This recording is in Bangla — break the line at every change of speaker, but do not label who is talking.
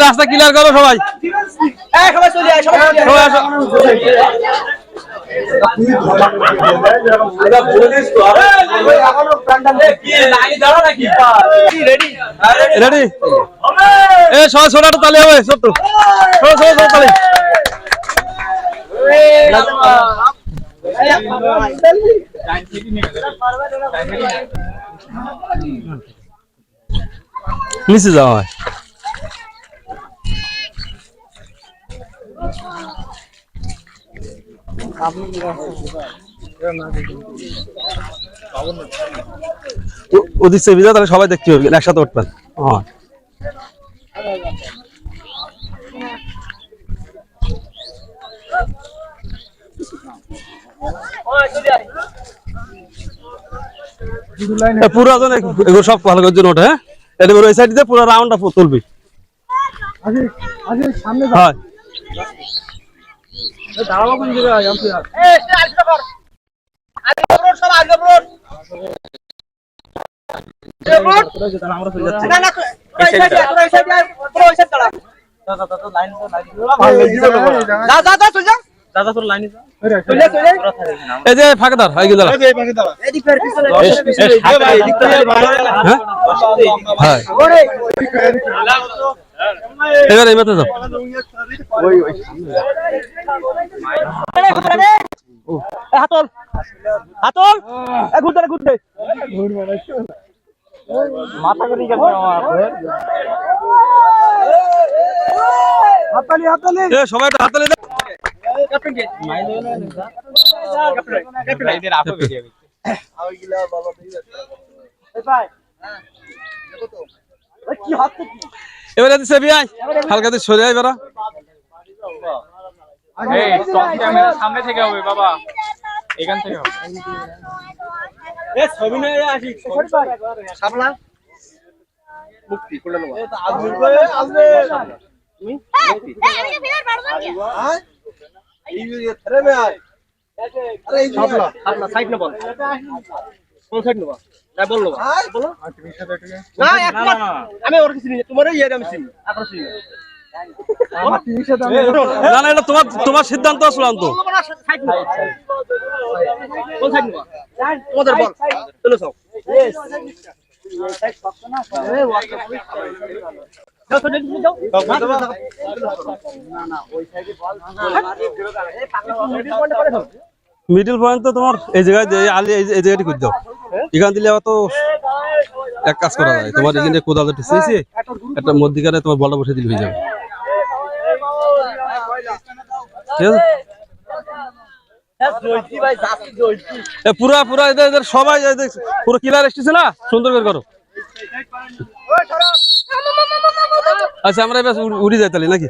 রাস্তা ক্লিয়ার করো সবাই।
চলে
রেডি এ সবাই সোনাটা তালে হবে ছোট্ট সবাই সবাই সবাই তালে। নিচে যাওয়া হয়। ও- ওদিক ভিজা তাহলে সবাই দেখতে হবে একসাথে উঠবেন। হ্যাঁ। এ পুরো জন এগুলো সব ভালো করে জন্য ওঠে হ্যাঁ? এটা ওই সাইড দিয়ে পুরো রাউন্ডটা তুলবি। হ্যাঁ।
ব্রোড না না ওই সাইডে ওই সাইডে ওই সাইডে দাঁড়া যা যা যা চল যা দাদা তোর লাইনে যা চলে চলে
এই যে এই
ফের পিছনে
হ্যাঁ
ওরে
এবার এই মাথা যাও।
হাতল। হাতল। ঘুরতে ঘুরতে মাথা করে গেল হাতালি হাতালি
সবাই একটা হাতে।
ক্যাপ্টেন কে ক্যাপ্টেন আপো ভিডিও কি হাত কি
এবারে দিছে বিয়াই। হালকা দিয়ে সরে আই বেরা
এই ক্যামেরা সামনে থেকে হবে বাবা। এখান থেকে হবে।
এ ছবি নিয়ে আসি। সামলা। মুক্তি কোলে নেবা? আজমির কই আজমির তুমি? এই ধরে মে আয়। আরে এই সামলা সামলা সাইড না বল কোন সাইড নেবা? না বল নেবা। বলো না এক আমি ওর কিছু চিনি তোমার ইয়ে আমি চিনি। আকর চিনি
না না এটা তোমার তোমার সিদ্ধান্ত চূড়ান্ত
তোমাদের বল। চলো
মিডিল পয়েন্ট তো তোমার এই জায়গায় আলি এই জায়গাটি করে দাও এখান দিলে আবার তো এক কাজ করা যায়। তোমার এখানে কোদাল একটু একটা মধ্যিখানে তোমার বলটা বসে দিলে হয়ে যাবে। পুরা পুরা এদের সবাই পুরো কিলার এসেছে না? সুন্দর করে। করো আচ্ছা আমরা এবার উড়ি যাই তাহলে নাকি?